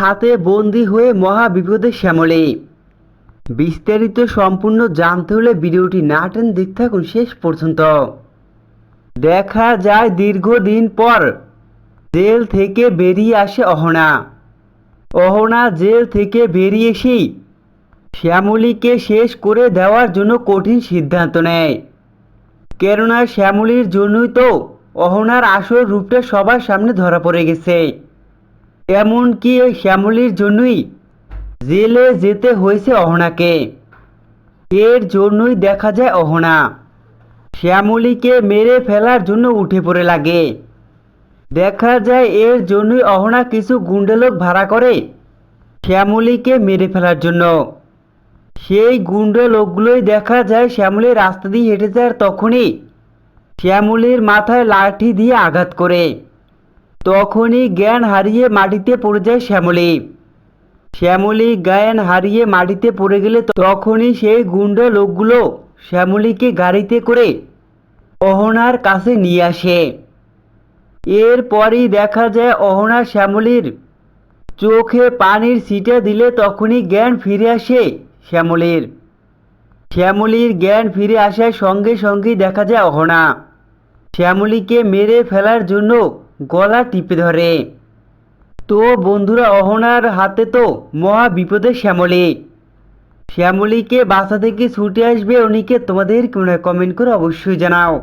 হাতে বন্দি হয়ে মহা বিপদে শ্যামলী। বিস্তারিত সম্পূর্ণ জানতে হলে ভিডিওটি না টেন দেখতে থাকুন শেষ পর্যন্ত। দেখা যায় দীর্ঘদিন পর জেল থেকে বেরিয়ে আসে অহনা। অহনা জেল থেকে বেরিয়ে এসেই শ্যামলীকে শেষ করে দেওয়ার জন্য কঠিন সিদ্ধান্ত নেয়। কেননা শ্যামলীর জন্যই তো অহনার আসল রূপটা সবার সামনে ধরা পড়ে গেছে। এমনকি এই শ্যামলীর জন্যই জেলে যেতে হয়েছে অহনাকে। এর জন্যই দেখা যায় অহনা। শ্যামলীকে মেরে ফেলার জন্য উঠে পড়ে লাগে। দেখা যায় এর জন্যই অহনা কিছু গুন্ডেলোক ভাড়া করে শ্যামলীকে মেরে ফেলার জন্য। সেই গুন্ডা লোকগুলোই দেখা যায় শ্যামলী রাস্তা দিয়ে হেঁটে যায় তখনই শ্যামলীর মাথায় লাঠি দিয়ে আঘাত করে। তখনই জ্ঞান হারিয়ে মাটিতে পড়ে যায় শ্যামলী। শ্যামলী জ্ঞান হারিয়ে মাটিতে পড়ে গেলে তখনই সেই গুন্ডা লোকগুলো শ্যামলীকে গাড়িতে করে অহনার কাছে নিয়ে আসে। এরপরই দেখা যায় অহনা শ্যামলীর চোখে পানির ছিটে দিলে তখনই জ্ঞান ফিরে আসে শ্যামলীর। শ্যামলীর জ্ঞান ফিরে আসার সঙ্গে সঙ্গেই দেখা যায় অহনা। শ্যামলীকে মেরে ফেলার জন্য গলা টিপে ধরে। তো বন্ধুরা, অহনার হাতে তো মহা বিপদে শ্যামলী। শ্যামলীকে বাসা থেকে ছুটে আসবে উনিকে তোমাদের কমেন্ট করে অবশ্যই জানাও।